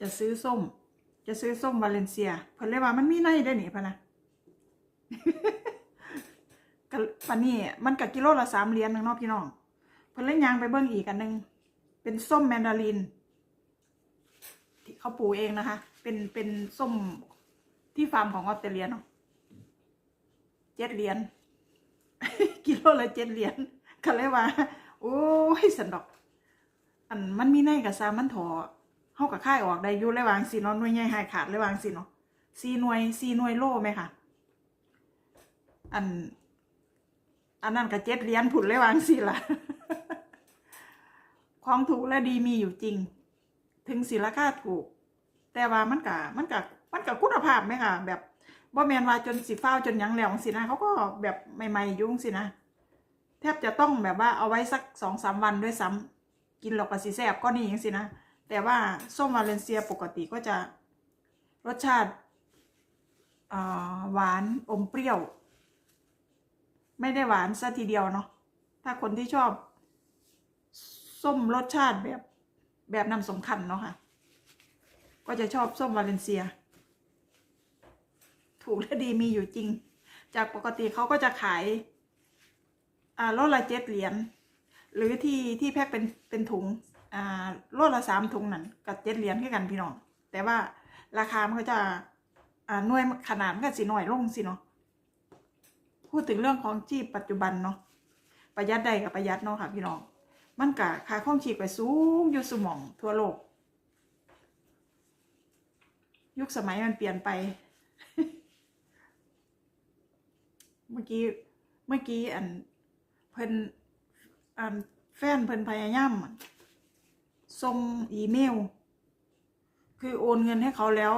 จะซื้อส้ม จะซื้อส้มวาเลนเซียเพิ่นเลยว่ามันมีในได้หนิพะนะก็ปันนี้มันกับกิโลละสามเหรียญนึงเนาะพี่น้องเพิ่นเลยยางไปเบิ่งอีกอันหนึง เป็นส้มแมนดาริน ที่เขาปลูกเองนะคะ เป็นเป็นส้มที่ฟาร์มของออสเตรเลียเนาะเจ็ดเหรียญกิโลละเจ็ดเหรียญก็เลยว่า โอ้ยสันดอก อันมันมีในกับซามันถอ เฮากับค่ายออกได้อยู่เลยวางสิเนาะหน่วยใหญ่หายขาดเลยวางสิเนาะสี่หน่วยสี่หน่วยโลไหมคะอัน อันนั้นกับเจ็ดเหรียญผุดเลยวางสิล่ะของถูกและดีมีอยู่จริง ถึงสิราคาถูก แต่ว่ามันกะมันกะมันกะคุณภาพไหมคะแบบบ่แมนว่าจนสิฟ้าจนยังแล้วสินะเขาก็แบบใหม่ๆยุ่งสินะแทบจะต้องแบบว่าเอาไว้สักสองสามวันด้วยซ้ำกินหลอกกับสีแสบก็นี่ยังสินะ แต่ว่าส้มวาเลนเซียปกติก็จะรสชาติหวานอมเปรี้ยว ไม่ได้หวานซะทีเดียวเนาะถ้าคนที่ชอบ ส้มรสชาติแบบแบบนำสมคัญเนาะค่ะ ก็จะชอบส้มวาเลนเซีย ถูกและดีมีอยู่จริง จากปกติเขาก็จะขายอ่าโลละเจ็ดเหรียญหรือที่ที่แพ็คเป็นเป็นถุง อ่าโลละสามถุงนั่นกับเจ็ดเหรียญแค่กันพี่น้อง แต่ว่าราคามันก็จะอ่าหน่วยขนาดมันก็สิหน่อยลงสิเนาะพูดถึงเรื่องของชีพปัจจุบันเนาะประหยัดใดกับประหยัดเนาะค่ะพี่น้อง มันกะค่าข้องชีพไปสูงอยู่สมองทั่วโลก ยุคสมัยมันเปลี่ยนไป เมื่อกี้เมื่อกี้อันเพิ่นอันแฟนเพิ่นพยายามอั่น ส่งอีเมล คือโอนเงินให้เขาแล้ว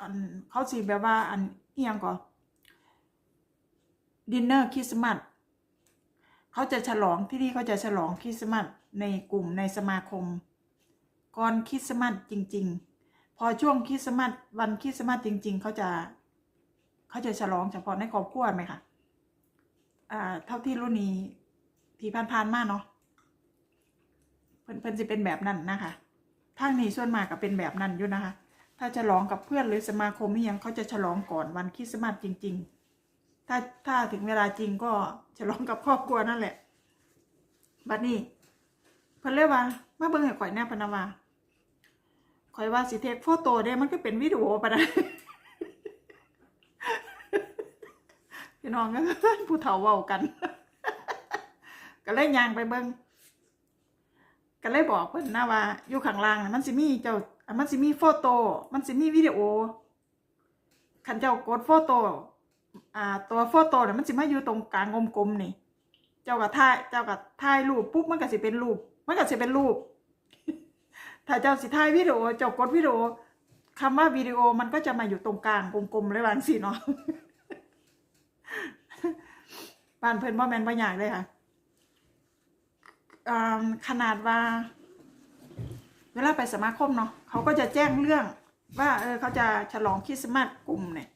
อันเขาสิแบบว่า อันเอียงก่อนดินเนอร์คริสต์มาสเขาจะฉลองที่นี่เขาจะฉลองคริสต์มาสในกลุ่มในสมาคม ก่อนคริสต์มาสจริง ๆ พอช่วงคริสต์มาสวันคริสต์มาสจริง ๆเขาจะเขาจะฉลองเฉพาะในครอบครัวไหมคะอ่าเท่าที่รุ่นนี้ที่ผ่านๆมาเนาะ เพิ่นเพิ่นจะเป็นแบบนั้นนะคะทางนี้ส่วนมากก็เป็นแบบนั้นอยู่นะคะ ถ้าฉลองกับเพื่อนหรือสมาคมนี่ยังเขาจะฉลองก่อนวันคริสต์มาสจริง ๆ ถ้าถ้าถึงเวลาจริงก็ฉลองกับครอบครัวนั่นแหละ บัดนี้เพิ่นเลยกว่ามาเบิ่งให้ข่อยแน่พนะว่าข่อยว่าสิเทคโฟโต้เด้มันก็เป็นวิดีโอปะนะพี่น้องก็ผู้เฒ่าเว้ากัน ก็เลยยางไปเบิ่ง ก็เลยบอกเพิ่นนะว่า อยู่ข้างล่างน่ะมันสิมีเจ้ามันสิมีโฟโต้มันสิมีวิดีโอคันเจ้ากดโฟโต้อ่า ตัวโฟโต้น่ะมันสิมาอยู่ตรงกลางกลมๆนี่ เจ้าก็ถ่ายเจ้าก็ถ่ายรูปปุ๊บมันก็สิเป็นรูป มันก็สิเป็นรูป ถ้าเจ้าสิถ่ายวิดีโอเจ้ากดวิดีโอคำว่าวิดีโอมันก็จะมาอยู่ตรงกลางกลมๆเลยว่างซี่เนาะบ้านเพิ่นบ่แมนบ่ยากเลยค่ะ ขนาดว่า เวลาไปสมาคมเนาะเขาก็จะแจ้งเรื่อง ว่าเออเขาจะฉลองคริสต์มาสกลุ่มเนี่ย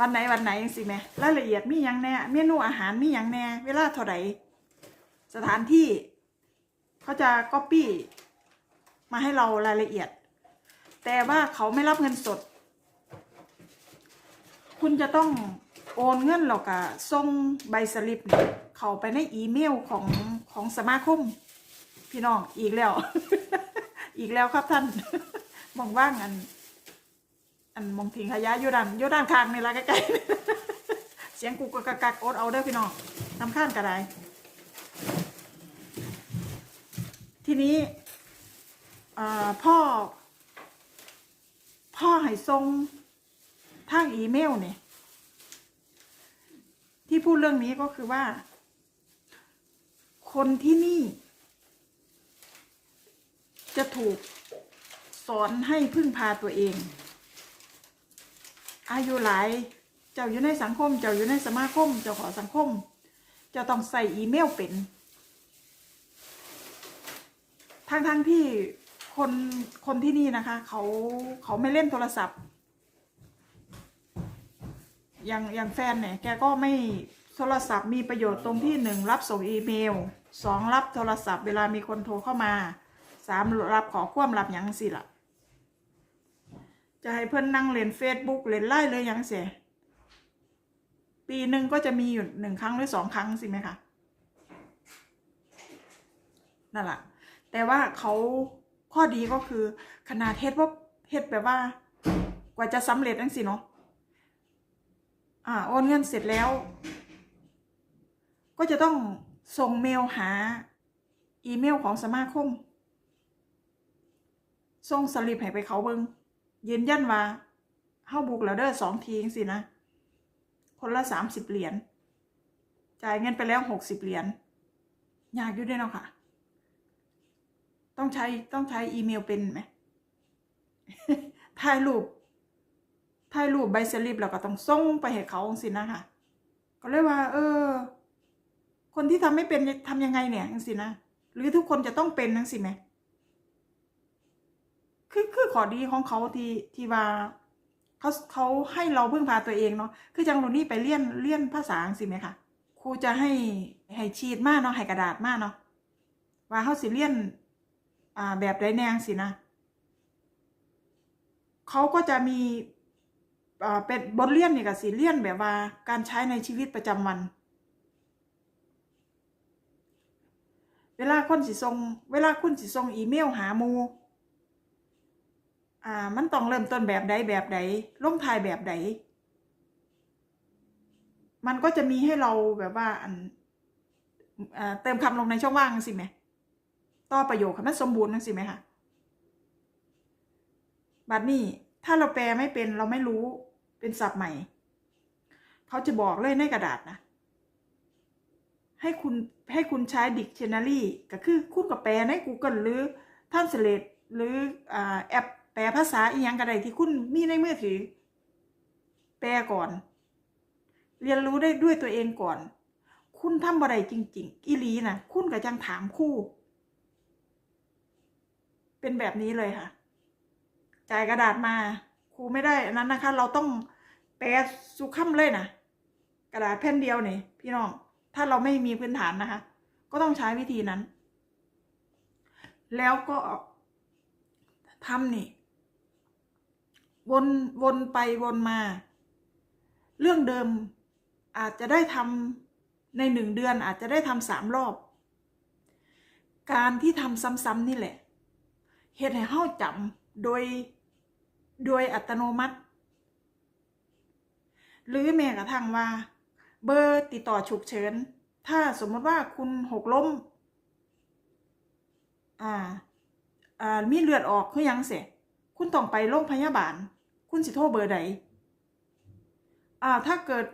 วันไหนวันไหนจังสิแม่รายละเอียดมียังแน่เมนูอาหารมียังแน่ เวลาเท่าไหร่สถานที่เขาจะก๊อปปี้มาให้เรารายละเอียด แต่ว่าเขาไม่รับเงินสด คุณจะต้อง โอนเงินหรอกอะส่งใบสลิปเนี่ยเข้าไปในอีเมลของของสมาคม พี่น้องอีกแล้ว อีกแล้วครับท่านมองว่างอัน อันมองทิ้งขยะอยู่ด้านอยู่ด้านข้างนี่ละใกล้ๆเสียงกูกกกักโอดเอาเด้อพี่น้องทำข้านกระไดทีนี้พ่อ พ่อให้ส่งทางอีเมลเนี่ย ที่พูดเรื่องนี้ก็คือว่า คนที่นี่ จะถูกสอนให้พึ่งพาตัวเอง อายุหลาย เจ้าอยู่ในสังคม เจ้าอยู่ในสมาคม เจ้าขอสังคมเจ้าต้องใส่อีเมลเป็นทั้งทั้งๆที่คนคนที่นี่นะคะ เขาเขาไม่เล่นโทรศัพท์ อย่างอย่างแฟนเนี่ยแกก็ไม่โทรศัพท์มีประโยชน์ตรงที่หนึ่งรับส่งอีเมลสองรับโทรศัพท์เวลามีคนโทรเข้ามาสามรับขอความรับยังสิล่ะ จะให้เพื่อนนั่งเล่นเฟซบุ๊กเล่นไล่เลยยังเสียปีหนึ่งก็จะมีอยู่หนึ่งครั้งหรือสองครั้งสิไหมคะนั่นแหละแต่ว่าเขาข้อดีก็คือขนาดเฮ็ดว่าเฮ็ดแบบว่ากว่าจะสำเร็จนั่นสิเนาะ อ่าโอนเงินเสร็จแล้ว ก็จะต้องส่งเมลหาอีเมลของสมาคม ส่งสลิปให้ไปเขาเบิงยืนยันว่าเฮาบุกแล้วเด้อสองทีงสินะ คนละสามสิบเหรียญ จ่ายเงินไปแล้วหกสิบเหรียญ ยากอยู่ด้วยเนาะค่ะ ต้องใช้ต้องใช้อีเมลเป็นไหมถ่ายรูป ถ่ายรูปใบสลิปแล้วก็ต้องส่งไปให้เขาองสินะคะก็เลยว่า เออ คนที่ทำไม่เป็นทำยังไงเนี่ยจังสินะหรือทุกคนจะต้องเป็นจังสิไหมคือคือขอดีของเขาที่ที่ว่าเขาเขาให้เราพึ่งพาตัวเองเนาะคือจังโรนี่ไปเลี่ยนเลี่ยนภาษาสิไหมคะครูจะให้ให้ชีดมากเนาะให้กระดาษมากเนาะว่าเขาสิเลี่ยนอ่าแบบไรแนงสินะเขาก็จะมี เป็นบทเลี่ยนนี่กับสิเลี่ยนแบบว่าการใช้ในชีวิตประจำวัน เวลาคนสิส่งเวลาคุณสิส่งอีเมลหาหมูอ่ามันต้องเริ่มต้นแบบใดแบบใดลงท้ายแบบใดมันก็จะมีให้เราแบบว่าอันอ่าเติมคำลงในช่องว่างสิไหมต่อประโยคมันสมบูรณ์นั่นสิไหมคะบัดนี้ถ้าเราแปลไม่เป็นเราไม่รู้ เป็นศัพท์ใหม่ เขาจะบอกเลยในกระดาษนะ ให้คุณให้คุณใช้ dictionary ก็คือคุณก็แปลใน Google หรือ Translate หรืออแอปแปลภาษาอีกอย่างก็ไดที่คุณมีในมือถือ แปลก่อน เรียนรู้ได้ด้วยตัวเองก่อน คุณทำบ่ได้จริง ๆ อีลีนะคุณก็จังถามคู่ เป็นแบบนี้เลยค่ะ จ่ายกระดาษมา รูไม่ได้อันนั้นนะคะ เราต้องแปลสุขำเลยนะกระดาษแผ่นเดียวนี่พี่น้อง ถ้าเราไม่มีพื้นฐานนะคะ ก็ต้องใช้วิธีนั้น แล้วก็ทำนี่ วนวนไปวนมา เรื่องเดิมอาจจะได้ทำในหนึ่งเดือนอาจจะได้ทำสามรอบ การที่ทำซ้ำๆนี่แหละเหตุให้เฮาจำโดย โดยอัตโนมัติ หรือแม้กระทั่งว่า เบอร์ติดต่อฉุกเฉิน ถ้าสมมติว่าคุณหกล้ม อ่า อ่า มีเลือดออกคือยังเสียคุณต้องไปโรงพยาบาล คุณสิโทรเบอร์ใด อ่า ถ้าเกิด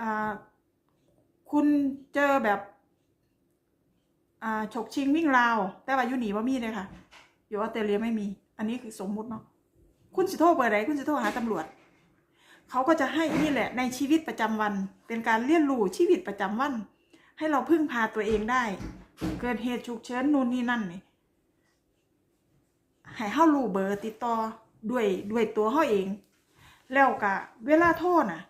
อ่า คุณเจอแบบ อ่า ฉกชิงวิ่งราว แต่ว่ายู่หนีว่ามีเลยค่ะ อยู่ออสเตรเลียไม่มี อันนี้คือสมมุติเนาะ คุณสิโทรเบอร์ใดคุณสิโทรหาตำรวจ เขาก็จะให้นี่แหละ ในชีวิตประจำวัน เป็นการเรียนรู้ชีวิตประจำวัน ให้เราพึ่งพาตัวเองได้ เกิดเหตุฉุกเฉินนู่นนี่นั่นนี่ให้เฮารู้เบอร์ติดต่อด้วยด้วยตัวเฮาเอง แล้วก็เวลาโทรน่ะ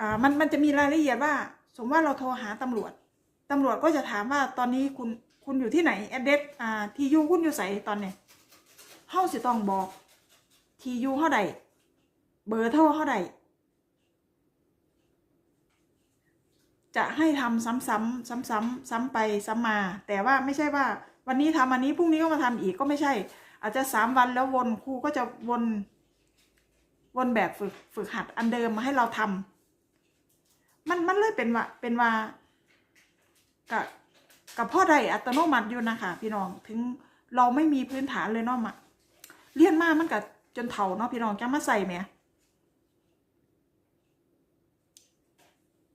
อ่ามันมันจะมีรายละเอียดว่า สมมติว่าเราโทรหาตำรวจตำรวจก็จะถามว่าตอนนี้คุณคุณอยู่ที่ไหนแอดเดสอ่าที่อยู่คุณอยู่ไสตอนเนี้ยเฮาสิต้องบอก ที่อยู่เฮาใดเบอร์โทรเฮาใดจะให้ทำซ้ำๆซ้ำๆซ้ำไปซ้ำมา แต่ว่าไม่ใช่ว่า วันนี้ทำอันนี้พรุ่งนี้ก็มาทำอีกก็ไม่ใช่ อาจจะสามวันแล้ววนครูก็จะวนวนแบบฝึกฝึกหัดอันเดิมมาให้เราทำมันมันเลยเป็นว่าเป็นว่ากับกับพ่อใดอัตโนมัติอยู่นะคะพี่น้องถึงเราไม่มีพื้นฐานเลยเนาะมาเรียนมามันกับ จนเถ่าเนาะพี่น้องจะมาใส่ไหม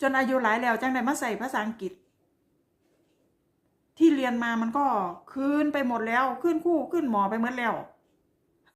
จนอายุหลายแล้วจังได้มาใส่ภาษาอังกฤษ ที่เรียนมามันก็คืนไปหมดแล้ว ขึ้นคู่ขึ้นหมอไปหมดแล้ว